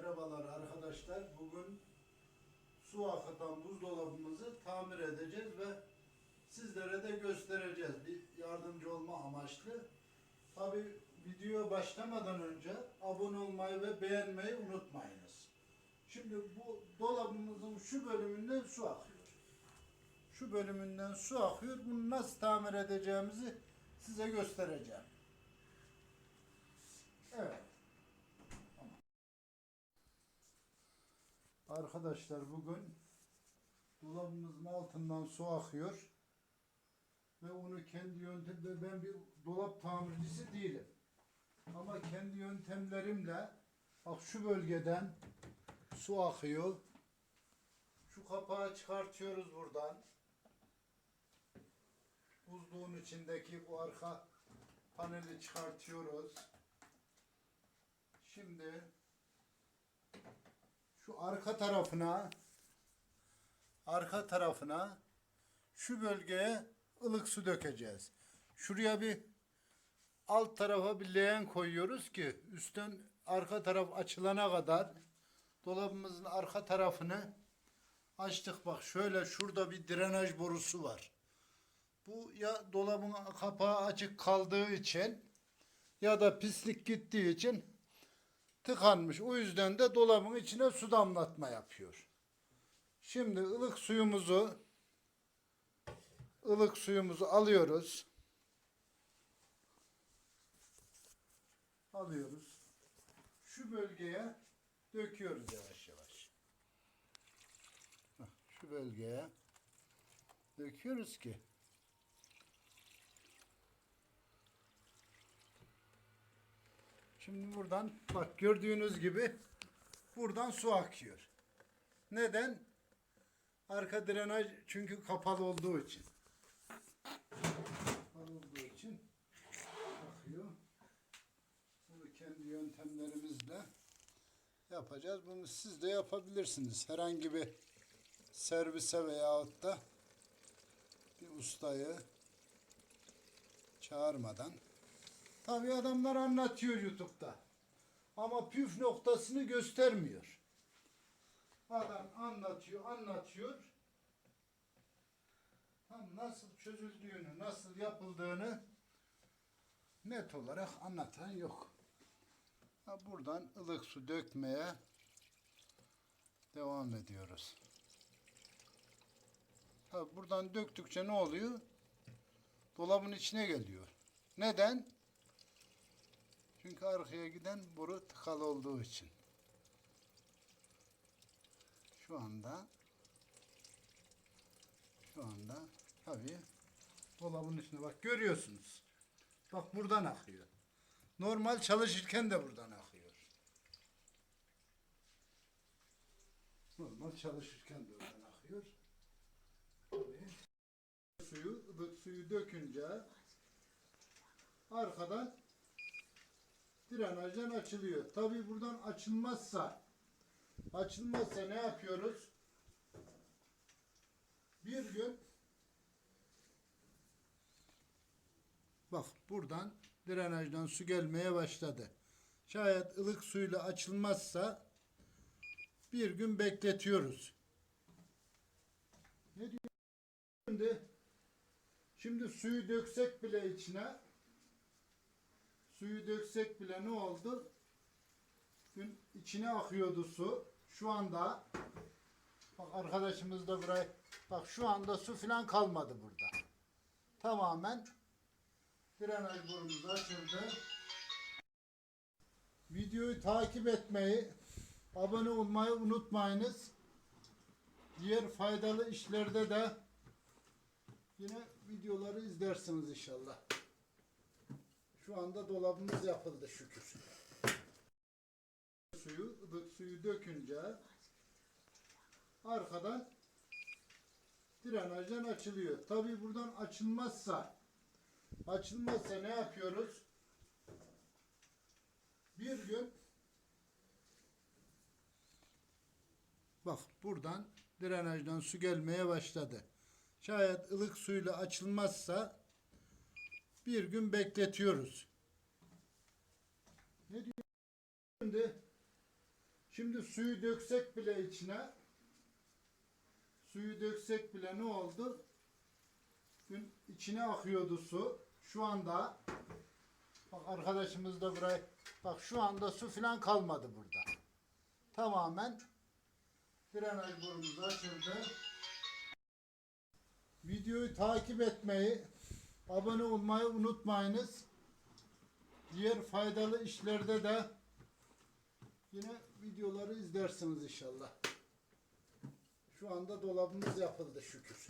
Merhabalar arkadaşlar. Bugün su akıtan buzdolabımızı tamir edeceğiz ve sizlere de göstereceğiz. Bir yardımcı olma amaçlı. Tabi videoya başlamadan önce abone olmayı ve beğenmeyi unutmayınız. Şimdi bu dolabımızın şu bölümünden su akıyor. Şu bölümünden su akıyor. Bunu nasıl tamir edeceğimizi size göstereceğim. Evet. Arkadaşlar bugün dolabımızın altından su akıyor ve onu kendi yöntemle ben bir dolap tamircisi değilim. Ama kendi yöntemlerimle bak şu bölgeden su akıyor. Şu kapağı çıkartıyoruz buradan. Buzluğun içindeki bu arka paneli çıkartıyoruz. Şimdi şu arka tarafına arka tarafına şu bölgeye ılık su dökeceğiz. Şuraya bir alt tarafa bir leğen koyuyoruz ki üstten arka taraf açılana kadar dolabımızın arka tarafını açtık bak şöyle şurada bir drenaj borusu var. Bu ya dolabın kapağı açık kaldığı için ya da pislik gittiği için tıkanmış. O yüzden de dolabın içine su damlatma yapıyor. Şimdi ılık suyumuzu ılık suyumuzu alıyoruz. Alıyoruz. Şu bölgeye döküyoruz yavaş yavaş. Şu bölgeye döküyoruz ki Şimdi buradan bak gördüğünüz gibi buradan su akıyor. Neden? Arka drenaj çünkü kapalı olduğu için. Kapalı olduğu için akıyor. Bunu kendi yöntemlerimizle yapacağız. Bunu siz de yapabilirsiniz. Herhangi bir servise veyahut da bir ustayı çağırmadan Tabii adamlar anlatıyor YouTube'da. Ama püf noktasını göstermiyor. Adam anlatıyor, anlatıyor. Tam nasıl çözüldüğünü, nasıl yapıldığını net olarak anlatan yok. Ha, buradan ılık su dökmeye devam ediyoruz. Tabii buradan döktükçe ne oluyor? Dolabın içine geliyor. Neden? Çünkü arkaya giden boru tıkalı olduğu için. Şu anda şu anda tabii dolabın içine bak görüyorsunuz. Bak buradan akıyor. Normal çalışırken de buradan akıyor. Normal çalışırken de oradan akıyor. Tabii. Suyu, suyu dökünce arkadan drenajdan açılıyor. Tabi buradan açılmazsa açılmazsa ne yapıyoruz? Bir gün bak buradan drenajdan su gelmeye başladı. Şayet ılık suyla açılmazsa bir gün bekletiyoruz. Ne diyor? Şimdi, şimdi suyu döksek bile içine Suyu döksek bile ne oldu? Gün içine akıyordu su. Şu anda bak arkadaşımız da buraya bak şu anda su falan kalmadı burada. Tamamen drenaj borumuz açıldı. Videoyu takip etmeyi, abone olmayı unutmayınız. Diğer faydalı işlerde de yine videoları izlersiniz inşallah. Şu anda dolabımız yapıldı şükür. Suyu, suyu dökünce arkadan drenajdan açılıyor. Tabi buradan açılmazsa açılmazsa ne yapıyoruz? Bir gün bak buradan drenajdan su gelmeye başladı. Şayet ılık suyla açılmazsa bir gün bekletiyoruz. Ne diyor? Şimdi Şimdi suyu döksek bile içine suyu döksek bile ne oldu? Gün içine akıyordu su. Şu anda bak arkadaşımız da burayı bak şu anda su falan kalmadı burada. Tamamen drenaj borumuz açıldı. Videoyu takip etmeyi, abone olmayı unutmayınız. Diğer faydalı işlerde de yine videoları izlersiniz inşallah. Şu anda dolabımız yapıldı şükür.